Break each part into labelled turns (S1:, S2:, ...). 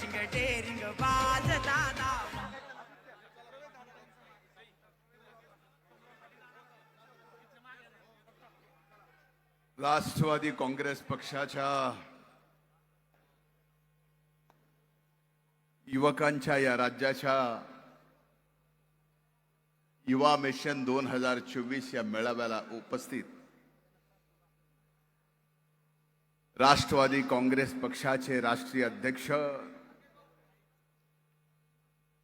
S1: शिंग टेरिंग बाज दादा
S2: राष्ट्रवादी काँग्रेस पक्षाच्या युवकांच्या या राज्याच्या युवा मिशन दोन हजार चोवीस या मेळाव्याला उपस्थित राष्ट्रवादी काँग्रेस पक्षाचे राष्ट्रीय अध्यक्ष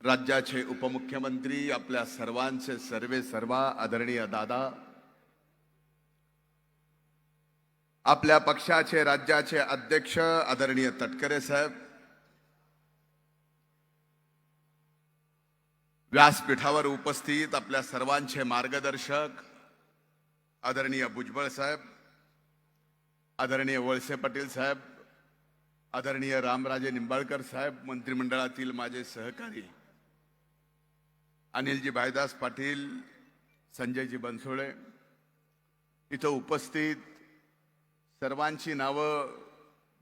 S2: राज्याचे उपमुख्यमंत्री आपल्या सर्वांचे सर्वे सर्वा आदरणीय दादा. आपल्या पक्षाचे राज्याचे अध्यक्ष आदरणीय तटकरे साहेब. व्यासपीठावर उपस्थित आपल्या सर्वांचे मार्गदर्शक आदरणीय भुजबळ साहेब. आदरणीय वळसे पाटील साहेब. आदरणीय रामराजे निंबाळकर साहेब मंत्रिमंडळातील माझे सहकारी. अनिलजी भाईदास पाटील संजयजी बनसोळे इथं उपस्थित सर्वांची नावं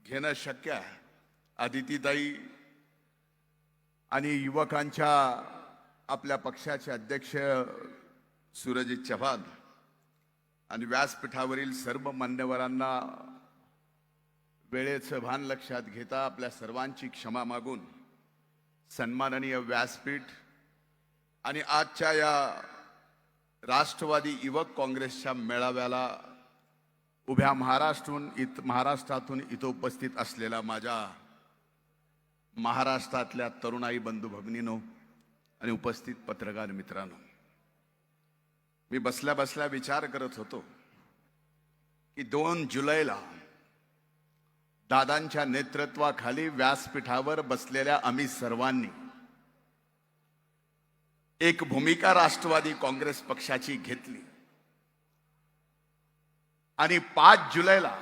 S2: घेणं शक्य आहे. आदितीताई आणि युवकांच्या आपल्या पक्षाचे अध्यक्ष सूरजित चव्हाण आणि व्यासपीठावरील सर्व मान्यवरांना वेळेचं भान लक्षात घेता आपल्या सर्वांची क्षमा मागून सन्माननीय व्यासपीठ आणि आजच्या या राष्ट्रवादी युवक काँग्रेसच्या मेळाव्याला उभ्या महाराष्ट्रून इत महाराष्ट्रातून इथं उपस्थित असलेला माझ्या महाराष्ट्रातल्या तरुणाई बंधू भगिनीनो आणि उपस्थित पत्रकार मित्रांनो मी बसल्या बसल्या विचार करत होतो की दोन जुलैला दादांच्या नेतृत्वाखाली व्यासपीठावर बसलेल्या आम्ही सर्वांनी एक भूमिका राष्ट्रवादी काँग्रेस पक्षाची घेतली. आणि पाच जुलैला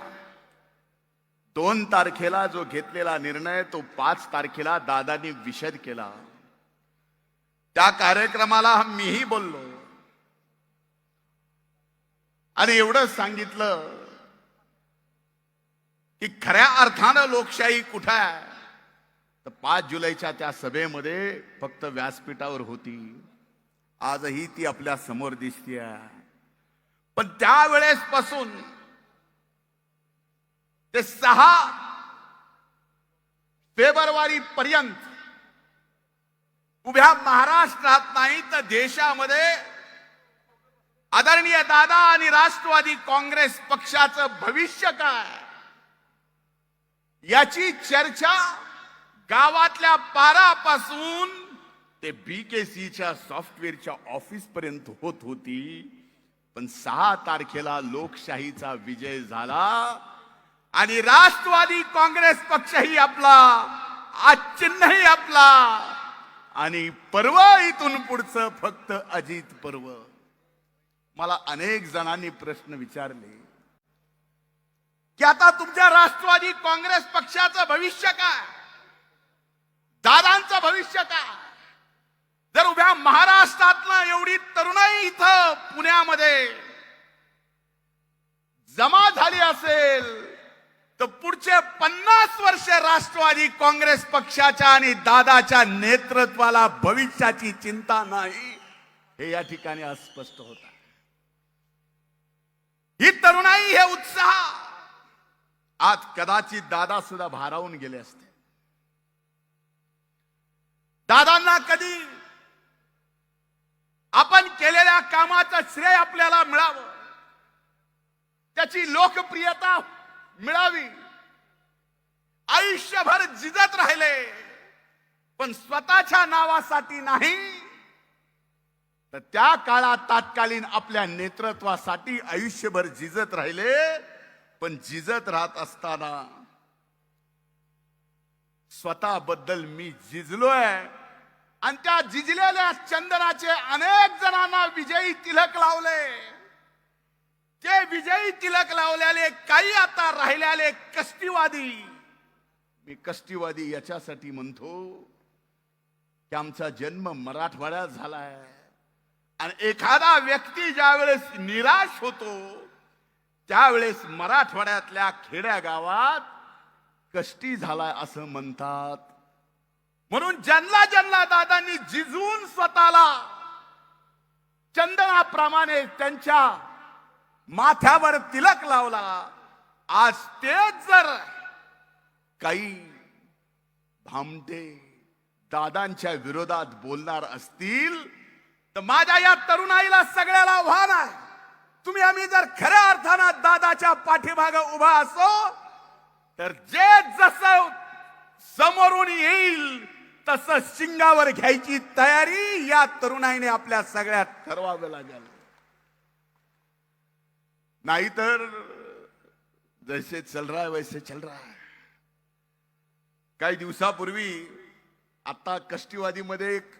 S2: दोन तारखेला जो घेतलेला निर्णय तो पाच तारखेला दादांनी विषद केला. त्या कार्यक्रमाला मीही बोललो. आणि एवढंच सांगितलं की खऱ्या अर्थानं लोकशाही कुठं आहे? तर पाच जुलैच्या त्या सभेमध्ये फक्त व्यासपीठावर होती. आजही ती आपल्यासमोर दिसते पण त्यावेळेस पासून ते सहा फेब्रुवारी पर्यंत उभ्या महाराष्ट्रात नाही तर देशामध्ये आदरणीय दादा आणि राष्ट्रवादी काँग्रेस पक्षाचं भविष्य काय? याची चर्चा गावातल्या पारापासून ते बी के सीच्या सॉफ्टवेअरच्या ऑफिस पर्यंत होत होती. पण सहा तारखेला लोकशाहीचा विजय झाला आणि राष्ट्रवादी काँग्रेस पक्षही आपला आज चिन्हही आपला. आणि पर्व इथून पुढचं फक्त अजित पर्व. मला अनेक जणांनी प्रश्न विचारले की आता तुमच्या राष्ट्रवादी काँग्रेस पक्षाचं भविष्य काय? भविष्य का जर उभ्या महाराष्ट्रातनं एवढी तरुणाई इथं पुण्यामध्ये जमा झाली असेल तर पुढचे पन्नास वर्ष राष्ट्रवादी काँग्रेस पक्षाच्या आणि दादाच्या नेतृत्वाला भविष्याची चिंता नाही हे या ठिकाणी अस्पष्ट होत ही तरुणाई हे उत्साह. आज कदाचित दादा सुद्धा भारावून गेले असते. दादांना कधी आपण केलेल्या कामाचं श्रेय आपल्याला मिळावं? त्याची लोकप्रियता मिळावी. आयुष्यभर जिजत राहिले. पण स्वतःच्या नावासाठी नाही. तर त्या काळात तात्कालीन आपल्या नेतृत्वासाठी आयुष्यभर जिजत राहिले. पण जिजत राहत असताना स्वतःबद्दल मी जिजलोय. आणि त्या जिजलेल्या चंदनाचे अनेक जणांना विजयी तिलक लावले. ते विजयी तिलक लावलेले काही आता राहिलेले कष्टीवादी. मी कष्टीवादी याच्यासाठी म्हणतो की आमचा जन्म मराठवाड्यात झालाय. आणि एखादा व्यक्ती ज्यावेळेस निराश होतो त्यावेळेस मराठवाड्यातल्या खेड्या गावात कष्टी झालाय असं म्हणतात. म्हणून ज्यांना ज्यांना दादांनी जिजून स्वतःला चंदनाप्रमाणे त्यांच्या माथ्यावर तिलक लावला आज तेच जर काही भामटे दादांच्या विरोधात बोलणार असतील तर माझ्या या तरुणाईला सगळ्याला आव्हान आहे. तुम्ही आम्ही जर खऱ्या अर्थानं दादाच्या पाठीमाग उभा असो तर जे जसं समोरून येईल तसं शिंगावर घ्यायची तयारी या तरुणाईने आपल्या सगळ्यात ठरवावं लागेल. नाहीतर जैसे चल रहा है वैसे चल रहा है. काही दिवसापूर्वी आता कष्टीवादीमध्ये एक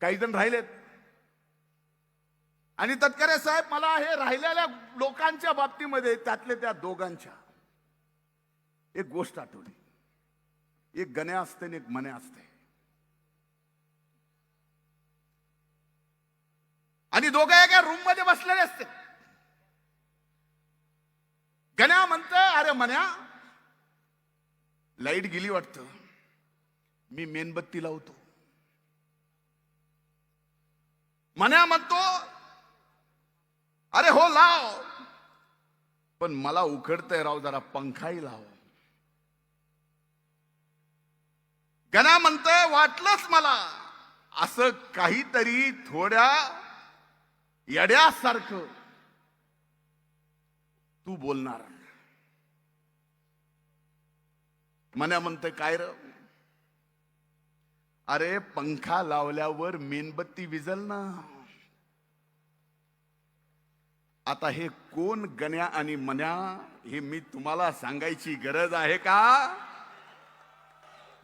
S2: काही जण राहिलेत. आणि तत्करे साहेब मला हे राहिलेल्या लोकांच्या बाबतीमध्ये त्यातले त्या दोघांच्या एक गोष्ट आठवली. एक गण्या असते आणि एक मने असते. आणि दोघं एका रूममध्ये बसलेले असते. गण्या म्हणत अरे मन्या लाइट गेली वाटत. मी मेणबत्ती लावतो. मन्या म्हणतो अरे हो लाव. पण मला उखडतंय राव जरा पंखाही लाव. गणा म्हणत वाटलंच मला. असं काहीतरी थोड्या येड्यासारखं तू बोलणार. मना म्हणत काय र? अरे पंखा लावल्यावर मेणबत्ती विजल ना. आता हे कोण गण्या आणि मन्या हे मी तुम्हाला सांगायची गरज आहे का?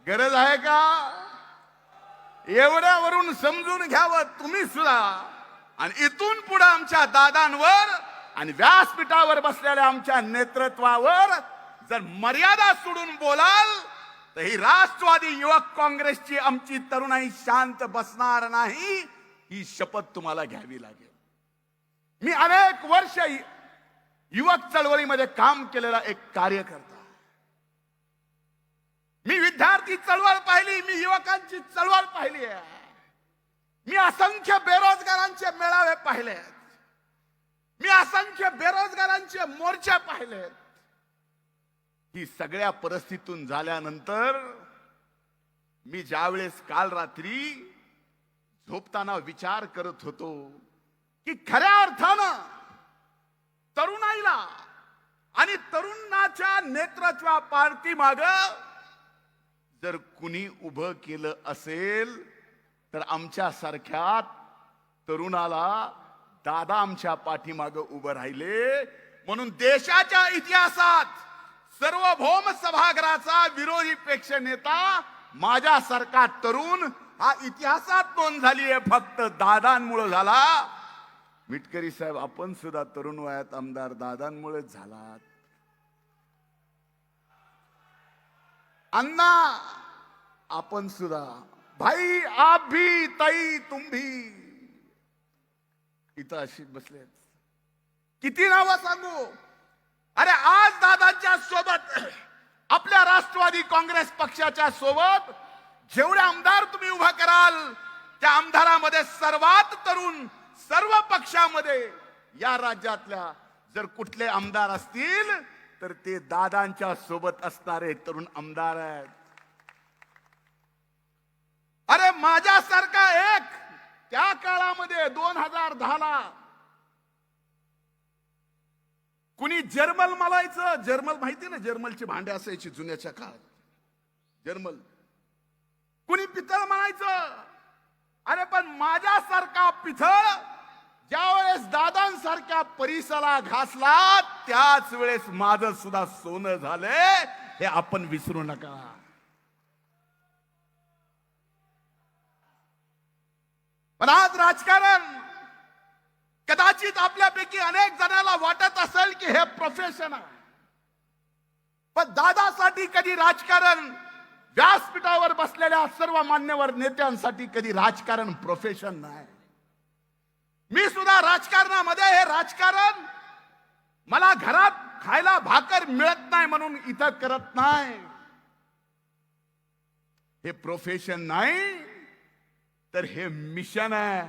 S2: गरज आहे का? एवढ्यावरून समजून घ्यावं तुम्ही सुद्धा. आणि इथून पुढे आमच्या दादांवर आणि व्यासपीठावर बसलेल्या आमच्या नेतृत्वावर जर मर्यादा सोडून बोलाल तर ही राष्ट्रवादी युवक काँग्रेसची आमची तरुणाई शांत बसणार नाही ही शपथ तुम्हाला घ्यावी लागेल. मी अनेक वर्ष युवक चळवळीमध्ये काम केलेला एक कार्यकर्ता. विद्यार्थी चळवळ पाहिली मी युवकांची चळवळ पाहिली आहे. मी असंख्य बेरोजगारांचे मेळावे पाहिले मी असंख्य बेरोजगारांचे मोर्चे पाहिले ही सगळ्या परिस्थितीतून झाल्यानंतर मी ज्यावेळेस काल रात्री झोपताना विचार करत होतो की खऱ्या अर्थानं तरुणाईला आणि तरुणाच्या नेतृत्वा पार्टी माग जर कुणी उभं केलं असेल तर आमच्या सारख्या तरुणाला दादा आमच्या पाठीमाग उभं राहिले. म्हणून देशाच्या इतिहासात सर्वभौम सभागृहाचा विरोधी पेक्ष नेता माझ्यासारखा तरुण हा इतिहासात नोंद झाली आहे फक्त दादांमुळे झाला. मिटकरी साहेब आपण सुद्धा तरुण वयात आमदार दादांमुळेच झालात. अण्णा आपण सुद्धा. भाई आप भी ताई तुम भी. इथं अशी बसले किती नावं सांगू? अरे आज दादांच्या सोबत आपल्या राष्ट्रवादी काँग्रेस पक्षाच्या सोबत जेवढे आमदार तुम्ही उभा कराल त्या आमदारामध्ये सर्वात तरुण सर्व पक्षामध्ये या राज्यातल्या जर कुठले आमदार असतील तर ते दादांच्या सोबत असणारे तरुण आमदार आहेत. अरे माझ्यासारखा एक त्या काळामध्ये दोन हजार दहाला कुणी जर्मल मलायचं? जर्मल माहिती ना जर्मलची भांडे असायची जुन्याच्या काळात. जर्मल. कुणी पितळ म्हणायचं अरे पण माझ्यासारखा पितळ ज्यावेळेस दादांसारख्या परिसाला घासला त्याच वेळेस माझं सुद्धा सोनं झालंय. हे आपण विसरू नका. पण आज राजकारण कदाचित आपल्यापैकी अनेक जणांना वाटत असेल की हे प्रोफेशन आहे. पण दादासाठी कधी राजकारण व्यासपीठावर बसलेल्या सर्व मान्यवर नेत्यांसाठी कधी राजकारण प्रोफेशन नाही. मी सुद्धा राजकारणामध्ये हे राजकारण मला घरात खायला भाकर मिळत नाही म्हणून इथं करत नाही. हे प्रोफेशन नाही तर हे मिशन आहे.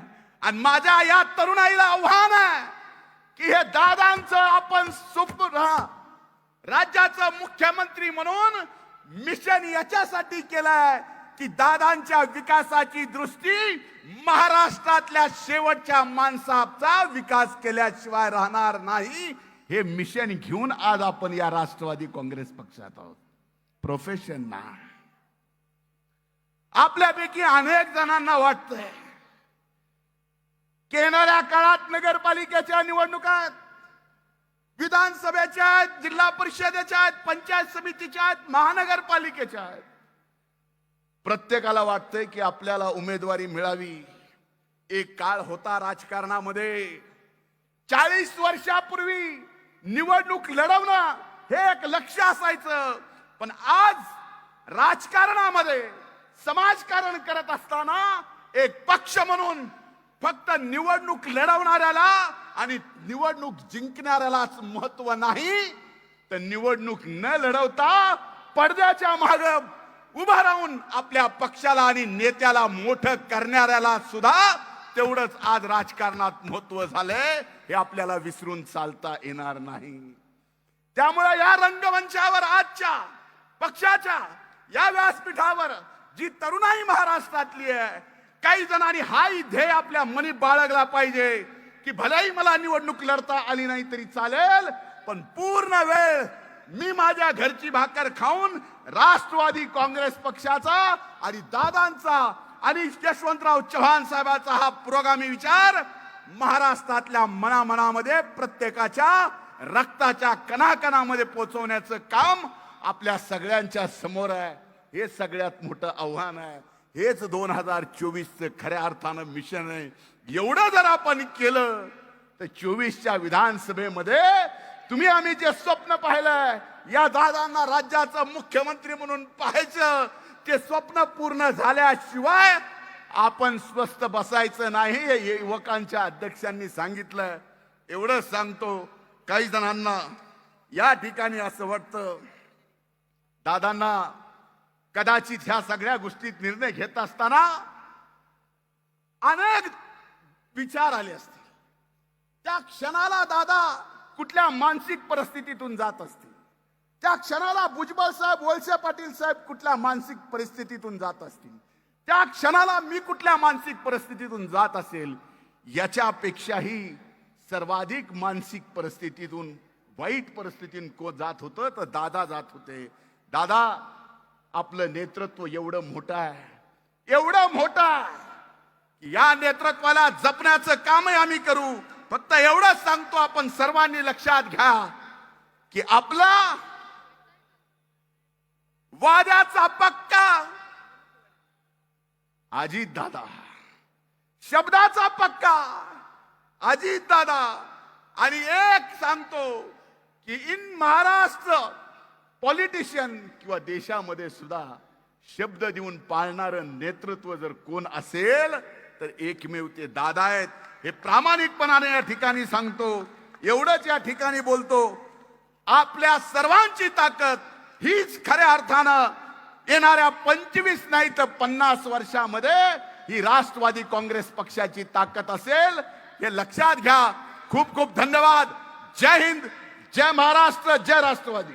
S2: आणि माझ्या या तरुणाईला आव्हान आहे की हे दादांचं आपण सुप राज्याचं मुख्यमंत्री म्हणून मिशन याच्यासाठी केलंय. की दादांच्या विकासाची दृष्टी महाराष्ट्रातल्या शेवटच्या माणसाचा विकास केल्याशिवाय राहणार नाही हे मिशन घेऊन आज आपण या राष्ट्रवादी काँग्रेस पक्षात आहोत. प्रोफेशन ना. आपल्यापैकी अनेक जणांना वाटतंय येणाऱ्या काळात नगरपालिकेच्या निवडणुकात विधानसभेच्या आहेत जिल्हा परिषदेच्या आहेत पंचायत समितीच्या आहेत महानगरपालिकेच्या आहेत. प्रत्येकाला वाटतंय की आपल्याला उमेदवारी मिळावी. एक काळ होता राजकारणामध्ये. चाळीस वर्षापूर्वी निवडणूक लढवणं हे एक लक्ष असायचं. पण आज राजकारणामध्ये समाजकारण करत असताना एक पक्ष म्हणून फक्त निवडणूक लढवणाऱ्याला आणि निवडणूक जिंकणाऱ्यालाच महत्त्व नाही. तर निवडणूक न लढवता पडद्याच्या माग उभा राहून आपल्या पक्षाला आणि नेत्याला मोठं करणाऱ्याला सुद्धा तेवढंच आज राजकारणात महत्त्व झालंय हे आपल्याला विसरून चालता येणार नाही. त्यामुळे या रंगमंचावर आजच्या पक्षाच्या या व्यासपीठावर जी तरुणाई महाराष्ट्रातली आहे काही जणांनी हाही ध्येय आपल्या मनी बाळगला पाहिजे की भलेही मला निवडणूक लढता आली नाही तरी चालेल पण पूर्ण वेळ मी माझ्या घरची भाकर खाऊन राष्ट्रवादी काँग्रेस पक्षाचा आणि दादांचा आणि यशवंतराव चव्हाण साहेबांचा हा पुरोगामी विचार महाराष्ट्रातल्या मनामनामध्ये प्रत्येकाच्या रक्ताच्या कणाकणामध्ये पोहोचवण्याचं काम आपल्या सगळ्यांच्या समोर आहे. हे सगळ्यात मोठं आव्हान आहे. हेच दोन हजार चोवीसचं खऱ्या अर्थानं मिशन आहे. एवढं जर आपण केलं तर चोवीसच्या विधानसभेमध्ये तुम्ही आम्ही जे स्वप्न पाहिलंय या दादांना राज्याचं मुख्यमंत्री म्हणून पाहायचं ते स्वप्न पूर्ण झाल्याशिवाय आपण स्वस्थ बसायचं नाही हे युवकांच्या अध्यक्षांनी सांगितलं एवढं सांगतो काही जणांना या ठिकाणी असं वाटतं दादांना कदाचित ह्या सगळ्या गोष्टीत निर्णय घेत असताना अनेक विचार आले असतील. त्या क्षणाला दादा कुठल्या मानसिक परिस्थितीतून जात असतील त्या क्षणाला भुजबळ साहेब वळसे पाटील साहेब कुठल्या मानसिक परिस्थितीतून जात असतील? त्या क्षणाला मी कुठल्या मानसिक परिस्थितीतून जात असेल? याच्यापेक्षाही सर्वाधिक मानसिक परिस्थितीतून वाईट परिस्थितीतून को जात होतं तर दादा जात होते. दादा आपलं नेतृत्व एवढं मोठं आहे. एवढं मोठं आहे या नेतृत्वाला जपण्याचं कामही आम्ही करू. फक्त एवढंच सांगतो आपण सर्वांनी लक्षात घ्या की आपला वाद्याचा पक्का अजित दादा शब्दाचा पक्का अजित दादा आणि एक सांगतो की इन महाराष्ट्र पॉलिटिशियन किंवा देशामध्ये सुद्धा शब्द देऊन पाळणारं नेतृत्व जर कोण असेल तर एकमेव ते दादा आहेत. हे प्रामाणिकपणाने या ठिकाणी सांगतो एवढंच या ठिकाणी बोलतो आपल्या सर्वांची ताकद हीच खऱ्या अर्थानं येणाऱ्या पंचवीस नाही तर पन्नास वर्षामध्ये ही राष्ट्रवादी काँग्रेस पक्षाची ताकद असेल हे लक्षात घ्या. खूप खूप धन्यवाद. जय हिंद जय महाराष्ट्र जय राष्ट्रवादी.